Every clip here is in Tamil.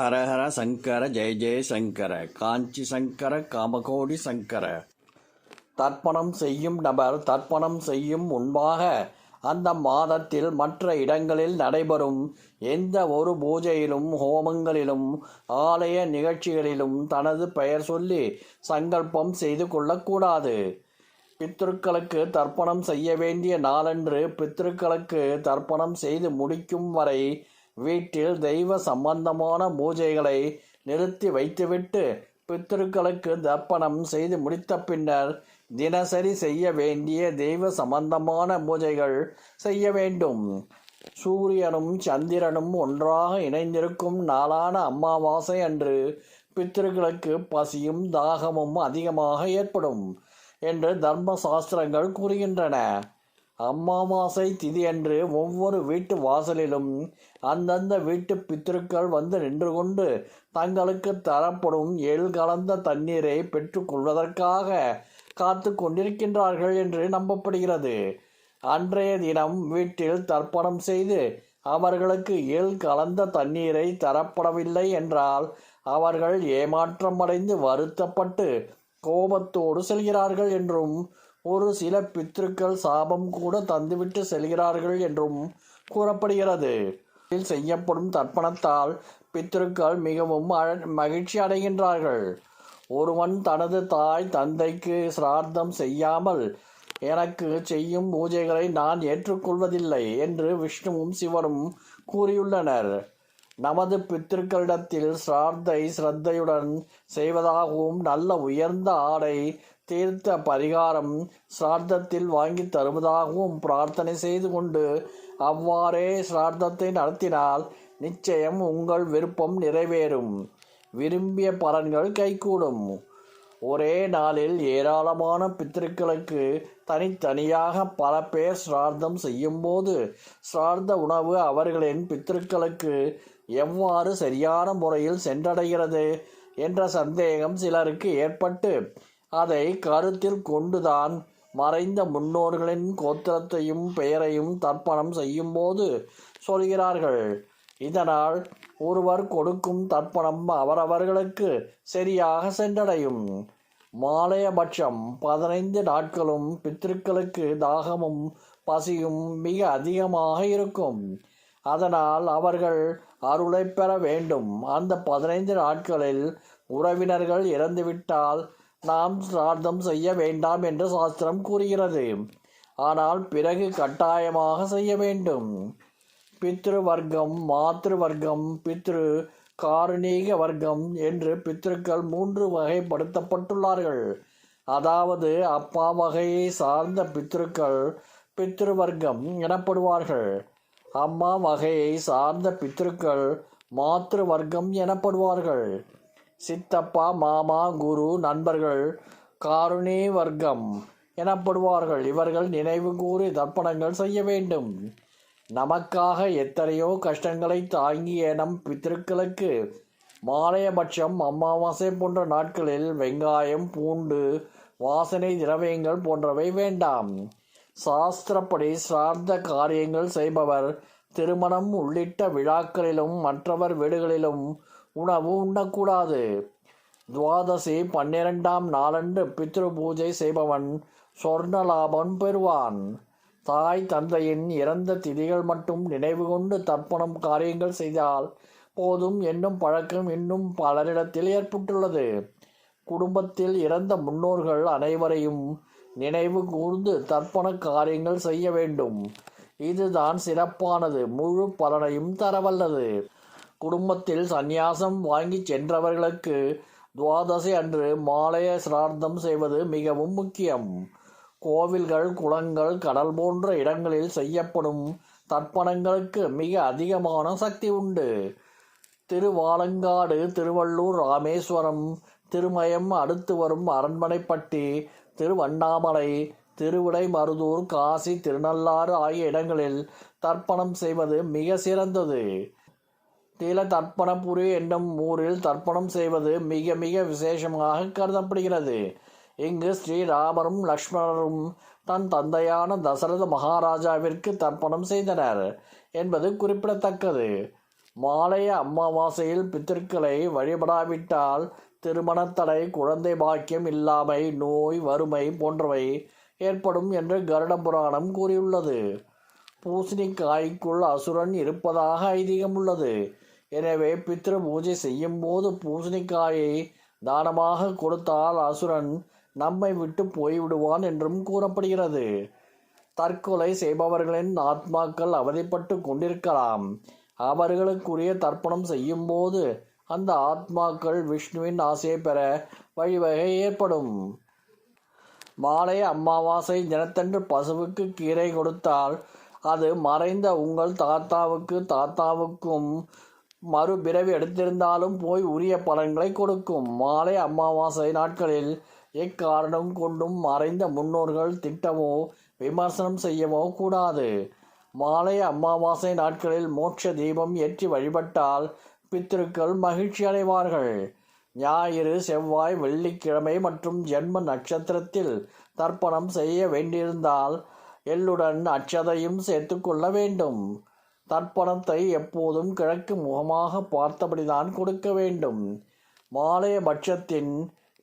ஹரஹர சங்கர ஜெய ஜெய சங்கர காஞ்சி சங்கர காமகோடி சங்கர. தர்ப்பணம் செய்யும் நபர் தர்ப்பணம் செய்யும் முன்பாக அந்த மாதத்தில் மற்ற இடங்களில் நடைபெறும் எந்த ஒரு பூஜையிலும் ஹோமங்களிலும் ஆலய நிகழ்ச்சிகளிலும் தனது பெயர் சொல்லி சங்கல்பம் செய்து கொள்ளக்கூடாது. பித்ருக்களுக்கு தர்ப்பணம் செய்ய வேண்டிய நாளன்று பித்ருக்களுக்கு தர்ப்பணம் செய்து முடிக்கும் வரை வீட்டில் தெய்வ சம்பந்தமான பூஜைகளை நிறுத்தி வைத்துவிட்டு பித்திருக்களுக்கு தர்ப்பணம் செய்து முடித்த பின்னர் தினசரி செய்ய வேண்டிய தெய்வ சம்பந்தமான பூஜைகள் செய்ய வேண்டும். சூரியனும் சந்திரனும் ஒன்றாக இணைந்திருக்கும் நாளான அமாவாசை அன்று பித்திருக்களுக்கு பசியும் தாகமும் அதிகமாக ஏற்படும் என்று தர்ம சாஸ்திரங்கள் கூறுகின்றன. அமாவாசை திதியன்று ஒவ்வொரு வீட்டு வாசலிலும் அந்தந்த வீட்டு பித்திருக்கள் வந்து நின்று கொண்டு தங்களுக்கு தரப்படும் எள் கலந்த தண்ணீரை பெற்றுக்கொள்வதற்காக காத்து கொண்டிருக்கின்றார்கள் என்று நம்பப்படுகிறது. அன்றைய தினம் வீட்டில் தர்ப்பணம் செய்து அவர்களுக்கு எள் கலந்த தண்ணீரை தரப்படவில்லை என்றால் அவர்கள் ஏமாற்றமடைந்து வருத்தப்பட்டு கோபத்தோடு செல்கிறார்கள் என்றும் ஒரு சில பித்ருக்கள் சாபம் கூட தந்துவிட்டு செல்கிறார்கள் என்றும் கூறப்படுகிறது. இதில் செய்யப்படும் தர்ப்பணத்தால் பித்ருக்கள் மிகவும் அழ- மகிழ்ச்சி அடைகின்றார்கள். ஒருவன் தனது தாய் தந்தைக்கு சிரார்த்தம் செய்யாமல் எனக்கு செய்யும் பூஜைகளை நான் ஏற்றுக்கொள்வதில்லை என்று விஷ்ணுவும் சிவனும் கூறியுள்ளனர். நமது பித்திருக்களிடத்தில் சிரார்த்தை சிரத்தையுடன் செய்வதாகவும் நல்ல உயர்ந்த ஆடை தீர்த்த பரிகாரம் சிரார்த்தத்தில் வாங்கி தருவதாகவும் பிரார்த்தனை செய்து கொண்டு அவ்வாறே சிரார்த்தத்தை நடத்தினால் நிச்சயம் உங்கள் விருப்பம் நிறைவேறும். விரும்பிய பலன்கள் கைகூடும். ஒரே நாளில் ஏராளமான பித்திருக்களுக்கு தனித்தனியாக பல பேர் சிரார்த்தம் செய்யும்போது சிரார்த்த உணவு அவர்களின் பித்திருக்களுக்கு எவ்வாறு சரியான முறையில் சென்றடைகிறது என்ற சந்தேகம் சிலருக்கு ஏற்பட்டு அதை கருத்தில் கொண்டுதான் மறைந்த முன்னோர்களின் கோத்திரத்தையும் பெயரையும் தர்ப்பணம் செய்யும்போது சொல்கிறார்கள். இதனால் ஒருவர் கொடுக்கும் தர்ப்பணம் அவரவர்களுக்கு சரியாக சென்றடையும். மாலையபட்சம் பதினைந்து நாட்களும் பித்திருக்களுக்கு தாகமும் பசியும் மிக அதிகமாக இருக்கும். அதனால் அவர்கள் அருளை பெற வேண்டும். அந்த பதினைந்து நாட்களில் உறவினர்கள் இறந்துவிட்டால் நாம் சிரார்த்தம் செய்ய வேண்டாம் என்று சாஸ்திரம் கூறுகிறது. ஆனால் பிறகு கட்டாயமாக செய்ய வேண்டும். பித்ரு வர்க்கம் மாத்ரு வர்க்கம் பித்ரு காருணீக வர்க்கம் என்று பித்ருக்கள் மூன்று வகைப்படுத்தப்பட்டுள்ளார்கள். அதாவது அப்பா வகையை சார்ந்த பித்ருக்கள் பித்ரு வர்க்கம் எனப்படுவார்கள். அம்மா வகையை சார்ந்த பித்ருக்கள் மாத்திரு வர்க்கம் எனப்படுவார்கள். சித்தப்பா மாமா குரு நண்பர்கள் காருணே வர்க்கம் எனப்படுவார்கள். இவர்கள் நினைவு கூறி தர்ப்பணங்கள் செய்ய வேண்டும். நமக்காக எத்தனையோ கஷ்டங்களை தாங்கிய நம் பித்திருக்களுக்கு மாலையபட்சம் அமாவாசை போன்ற நாட்களில் வெங்காயம் பூண்டு வாசனை திரவியங்கள் போன்றவை வேண்டாம். சாஸ்திரப்படி சார்ந்த காரியங்கள் செய்பவர். திருமணம் உள்ளிட்ட விழாக்களிலும் மற்றவர் வீடுகளிலும் உணவு உண்ணக்கூடாது. துவாதசி பன்னிரெண்டாம் நாளன்று பித்ரு பூஜை செய்பவன் சொர்ண லாபம் பெறுவான். தாய் தந்தையின் இறந்த திதிகள் மட்டும் நினைவு கொண்டு தர்ப்பணம் காரியங்கள் செய்தால் போதும் என்னும் பழக்கம் இன்னும் பலரிடத்தில் ஏற்பட்டுள்ளது. குடும்பத்தில் இறந்த முன்னோர்கள் அனைவரையும் நினைவு கூர்ந்து தர்ப்பண காரியங்கள் செய்ய வேண்டும். இதுதான் சிறப்பானது. முழு பலனையும் தரவல்லது. குடும்பத்தில் சந்நியாசம் வாங்கி சென்றவர்களுக்கு துவாதசி அன்று மாலைய சிரார்த்தம் செய்வது மிகவும் முக்கியம். கோவில்கள் குளங்கள் கடல் போன்ற இடங்களில் செய்யப்படும் தர்ப்பணங்களுக்கு மிக அதிகமான சக்தி உண்டு. திருவாலங்காடு திருவள்ளூர் ராமேஸ்வரம் திருமயம் அடுத்து வரும் அரண்மனைப்பட்டி திருவண்ணாமலை திருவிடைமருதூர் காசி திருநள்ளாறு ஆகிய இடங்களில் தர்ப்பணம் செய்வது மிக சிறந்தது. தில தர்ப்பணபுரி என்னும் ஊரில் தர்ப்பணம் செய்வது மிக மிக விசேஷமாக கருதப்படுகிறது. இங்கு ஸ்ரீராமரும் லக்ஷ்மணரும் தன் தந்தையான தசரத மகாராஜாவிற்கு தர்ப்பணம் செய்தனர் என்பது குறிப்பிடத்தக்கது. மாலைய அமாவாசையில் பித்திருக்களை வழிபடாவிட்டால் திருமணத்தடை குழந்தை பாக்கியம் இல்லாமை நோய் வறுமை போன்றவை ஏற்படும் என்று கருட புராணம் கூறியுள்ளது. பூசணிக்காய்க்குள் அசுரன் இருப்பதாக ஐதீகம் உள்ளது. எனவே பித்ரு பூஜை செய்யும் போது பூசணிக்காயை தானமாக கொடுத்தால் அசுரன் நம்மை விட்டு போய்விடுவான் என்றும் கூறப்படுகிறது. தற்கொலை செய்பவர்களின் ஆத்மாக்கள் அவதிப்பட்டு கொண்டிருக்கலாம். அவர்களுக்குரிய தர்ப்பணம் செய்யும்போது அந்த ஆத்மாக்கள் விஷ்ணுவின் ஆசையை பெற வழிவகை ஏற்படும். மாலை அமாவாசை தினத்தன்று பசுவுக்கு கீரை கொடுத்தால் அது மறைந்த உங்கள் தாத்தாவுக்கு தாத்தாவுக்கும் மறுபிறவி எடுத்திருந்தாலும் போய் உரிய பலன்களை கொடுக்கும். மாலை அமாவாசை நாட்களில் எக்காரணம் கொண்டும் மறைந்த முன்னோர்கள் திட்டமோ விமர்சனம் செய்யவோ கூடாது. மாலை அமாவாசை நாட்களில் மோட்ச தீபம் ஏற்றி வழிபட்டால் பித்திருக்கள் மகிழ்ச்சி அடைவார்கள். ஞாயிறு செவ்வாய் வெள்ளிக்கிழமை மற்றும் ஜென்ம நட்சத்திரத்தில் தர்ப்பணம் செய்ய வேண்டியிருந்தால் எள்ளுடன் அச்சதையும் சேர்த்து கொள்ள வேண்டும். தர்ப்பணத்தை எப்போதும் கிழக்கு முகமாக பார்த்தபடிதான் கொடுக்க வேண்டும். மாலைய பட்சத்தின்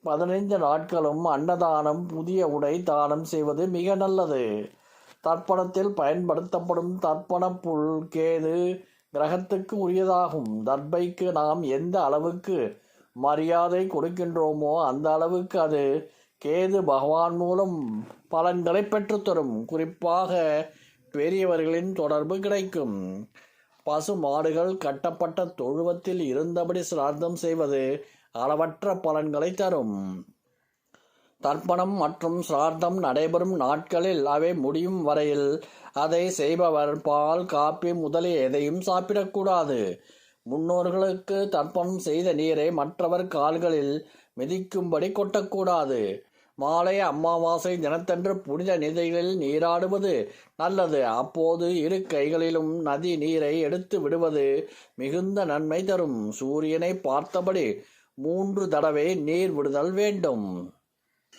பதினைந்து நாட்களும் அன்னதானம் புதிய உடை தானம் செய்வது மிக நல்லது. தர்ப்பணத்தில் பயன்படுத்தப்படும் தர்ப்பண புல் கேது கிரகத்துக்கு உரியதாகும். தர்பைக்கு நாம் எந்த அளவுக்கு மரியாதை கொடுக்கின்றோமோ அந்த அளவுக்கு அது கேது பகவான் மூலம் பலன்களை பெற்றுத்தரும் குறிப்பாக பெரியவர்களின் தொடர்பு கிடைக்கும். பசு மாடுகள் கட்டப்பட்ட தொழுவத்தில் இருந்தபடி சிரார்த்தம் செய்வது அளவற்ற பலன்களை தரும். தர்ப்பணம் மற்றும் சிரார்த்தம் நடைபெறும் நாட்களில் அவை முடியும் வரையில் அதை செய்பவர் பால் காப்பி முதலிய எதையும் சாப்பிடக்கூடாது. முன்னோர்களுக்கு தர்ப்பணம் செய்த நீரை மற்றவர் கால்களில் மிதிக்கும்படி கொட்டக்கூடாது. மாலை அமாவாசை தினத்தன்று புனித நிதைகளில் நீராடுவது நல்லது. அப்போது இரு கைகளிலும் நதி நீரை எடுத்து விடுவது மிகுந்த நன்மை தரும். சூரியனை பார்த்தபடி மூன்று தடவை நீர் விடுதல் வேண்டும்.